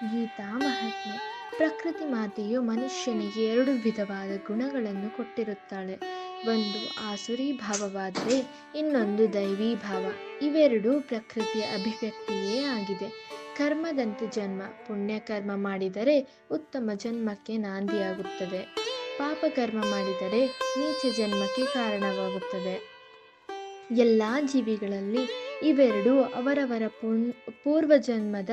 ಗೀತಾ, ಮಹಾತ್ಮೆ. ಪ್ರಕೃತಿ ಮಾತೆಯು ಮನುಷ್ಯನಿಗೆ ಎರಡು ವಿಧವಾದ ಗುಣಗಳನ್ನು ಕೊಟ್ಟಿರುತ್ತಾಳೆ. ಒಂದು ಆಸುರಿ ಭಾವವಾದರೆ ಇನ್ನೊಂದು ದೈವಿ ಭಾವ. ಇವೆರಡೂ ಪ್ರಕೃತಿಯ ಅಭಿವ್ಯಕ್ತಿಯೇ ಆಗಿದೆ. ಕರ್ಮದಂತೆ ಜನ್ಮ. ಪುಣ್ಯಕರ್ಮ ಮಾಡಿದರೆ ಉತ್ತಮ ಜನ್ಮಕ್ಕೆ ನಾಂದಿಯಾಗುತ್ತದೆ. ಪಾಪಕರ್ಮ ಮಾಡಿದರೆ ನೀಚ ಜನ್ಮಕ್ಕೆ ಕಾರಣವಾಗುತ್ತದೆ. ಎಲ್ಲ ಜೀವಿಗಳಲ್ಲಿ ಇವೆರಡೂ ಅವರವರ ಪುಣ್, ಪೂರ್ವಜನ್ಮದ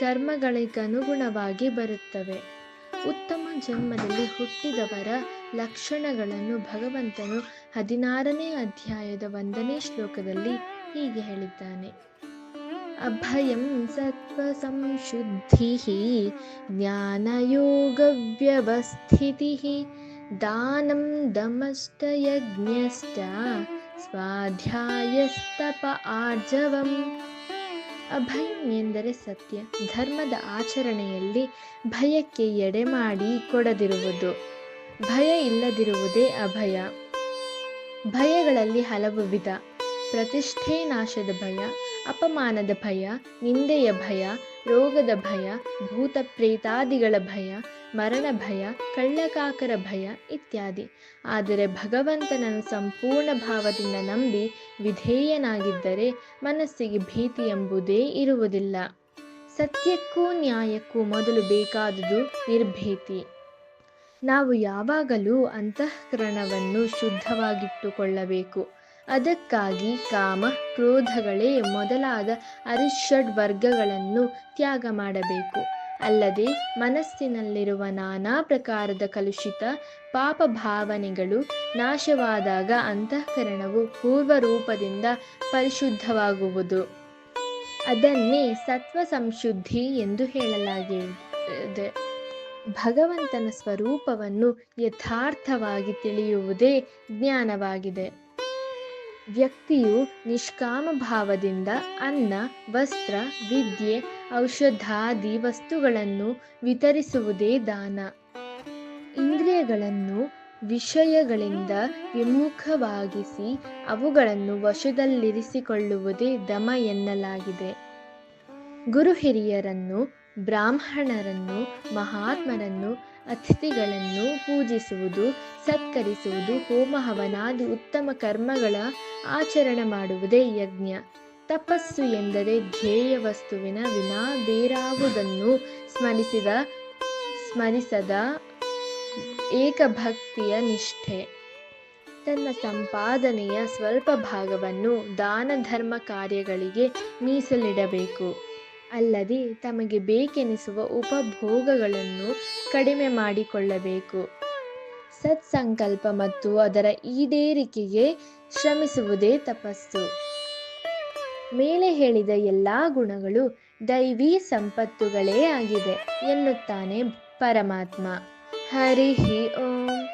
ಕರ್ಮಗಳಿಗನುಗುಣವಾಗಿ ಬರುತ್ತವೆ. ಉತ್ತಮ ಜನ್ಮದಲ್ಲಿ ಹುಟ್ಟಿದವರ ಲಕ್ಷಣಗಳನ್ನು ಭಗವಂತನು ಹದಿನಾರನೇ ಅಧ್ಯಾಯದ ಒಂದನೇ ಶ್ಲೋಕದಲ್ಲಿ ಹೀಗೆ ಹೇಳಿದ್ದಾನೆ. ಅಭಯಂ ಸತ್ವ ಸಂಶುದ್ಧಿ ಜ್ಞಾನಯೋಗವ್ಯವಸ್ಥಿತಿ ದಾನಂ ದಮಷ್ಟಯಜ್ಞಶ್ಚ ಸ್ವಾಧ್ಯಾಯಸ್ತಪ ಆರ್ಜವಂ ಅಭಯಂ ಎಂದರೆ ಸತ್ಯ. ಧರ್ಮದ ಆಚರಣೆಯಲ್ಲಿ ಭಯಕ್ಕೆ ಎಡೆ ಮಾಡಿ ಕೊಡದಿರುವುದು. ಭಯ ಇಲ್ಲದಿರುವುದೇ ಅಭಯ. ಭಯಗಳಲ್ಲಿ ಹಲವು ವಿಧ. ಪ್ರತಿಷ್ಠೆ ನಾಶದ ಭಯ, ಅಪಮಾನದ ಭಯ, ನಿಂದೆಯ ಭಯ, ರೋಗದ ಭಯ ಭೂತ ಪ್ರೇತಾದಿಗಳ ಭಯ ಮರಣ ಭಯ, ಕಳ್ಳಕಾಕರ ಭಯ ಇತ್ಯಾದಿ. ಆದರೆ ಭಗವಂತನನ್ನು ಸಂಪೂರ್ಣ ಭಾವದಿಂದ ನಂಬಿ ವಿಧೇಯನಾಗಿದ್ದರೆ ಮನಸ್ಸಿಗೆ ಭೀತಿ ಎಂಬುದೇ ಇರುವುದಿಲ್ಲ. ಸತ್ಯಕ್ಕೂ ನ್ಯಾಯಕ್ಕೂ ಮೊದಲು ಬೇಕಾದುದು ನಿರ್ಭೀತಿ. ನಾವು ಯಾವಾಗಲೂ ಅಂತಃಕರಣವನ್ನು ಶುದ್ಧವಾಗಿಟ್ಟುಕೊಳ್ಳಬೇಕು. ಅದಕ್ಕಾಗಿ ಕಾಮ, ಕ್ರೋಧಗಳೇ ಮೊದಲಾದ ಅರಿಷಡ್ ವರ್ಗಗಳನ್ನು ತ್ಯಾಗ ಮಾಡಬೇಕು. ಅಲ್ಲದೆ ಮನಸ್ಸಿನಲ್ಲಿರುವ ನಾನಾ ಪ್ರಕಾರದ ಕಲುಷಿತ ಪಾಪ ಭಾವನೆಗಳು ನಾಶವಾದಾಗ ಅಂತಃಕರಣವು ಪೂರ್ವರೂಪದಿಂದ ಪರಿಶುದ್ಧವಾಗುವುದು. ಅದನ್ನೇ ಸತ್ವ ಸಂಶುದ್ಧಿ ಎಂದು ಹೇಳಲಾಗಿದೆ. ಭಗವಂತನ ಸ್ವರೂಪವನ್ನು ಯಥಾರ್ಥವಾಗಿ ತಿಳಿಯುವುದೇ ಜ್ಞಾನವಾಗಿದೆ. ವ್ಯಕ್ತಿಯು ನಿಷ್ಕಾಮ ಭಾವದಿಂದ ಅನ್ನ, ವಸ್ತ್ರ, ವಿದ್ಯೆ ಔಷಧಾದಿ ವಸ್ತುಗಳನ್ನು ವಿತರಿಸುವುದೇ ದಾನ. ಇಂದ್ರಿಯಗಳನ್ನು ವಿಷಯಗಳಿಂದ ವಿಮುಖವಾಗಿಸಿ ಅವುಗಳನ್ನು ವಶದಲ್ಲಿರಿಸಿಕೊಳ್ಳುವುದೇ ದಮ ಎನ್ನಲಾಗಿದೆ. ಗುರು ಹಿರಿಯರನ್ನು, ಬ್ರಾಹ್ಮಣರನ್ನು, ಮಹಾತ್ಮರನ್ನು, ಅತಿಥಿಗಳನ್ನು ಪೂಜಿಸುವುದು, ಸತ್ಕರಿಸುವುದು ಹೋಮ ಹವನಾದಿ ಉತ್ತಮ ಕರ್ಮಗಳ ಆಚರಣೆ ಮಾಡುವುದೇ ಯಜ್ಞ. ತಪಸ್ಸು ಎಂದರೆ ಧ್ಯೇಯ ವಸ್ತುವಿನ ವಿನಾ ಬೇರಾವುದನ್ನು ಸ್ಮರಿಸಿದ, ಸ್ಮರಿಸದ ಏಕಭಕ್ತಿಯ ನಿಷ್ಠೆ. ತನ್ನ ಸಂಪಾದನೆಯ ಸ್ವಲ್ಪ ಭಾಗವನ್ನು ದಾನ ಧರ್ಮ ಕಾರ್ಯಗಳಿಗೆ ಮೀಸಲಿಡಬೇಕು. ಅಲ್ಲದೆ ತಮಗೆ ಬೇಕೆನಿಸುವ ಉಪಭೋಗಗಳನ್ನು ಕಡಿಮೆ ಮಾಡಿಕೊಳ್ಳಬೇಕು. ಸತ್ಸಂಕಲ್ಪ ಮತ್ತು ಅದರ ಈಡೇರಿಕೆಗೆ ಶ್ರಮಿಸುವುದೇ ತಪಸ್ಸು. ಮೇಲೆ ಹೇಳಿದ ಎಲ್ಲ ಗುಣಗಳು ದೈವಿ ಸಂಪತ್ತುಗಳೇ ಆಗಿದೆ ಎನ್ನುತ್ತಾನೆ ಪರಮಾತ್ಮ. ಹರಿ ಓಂ.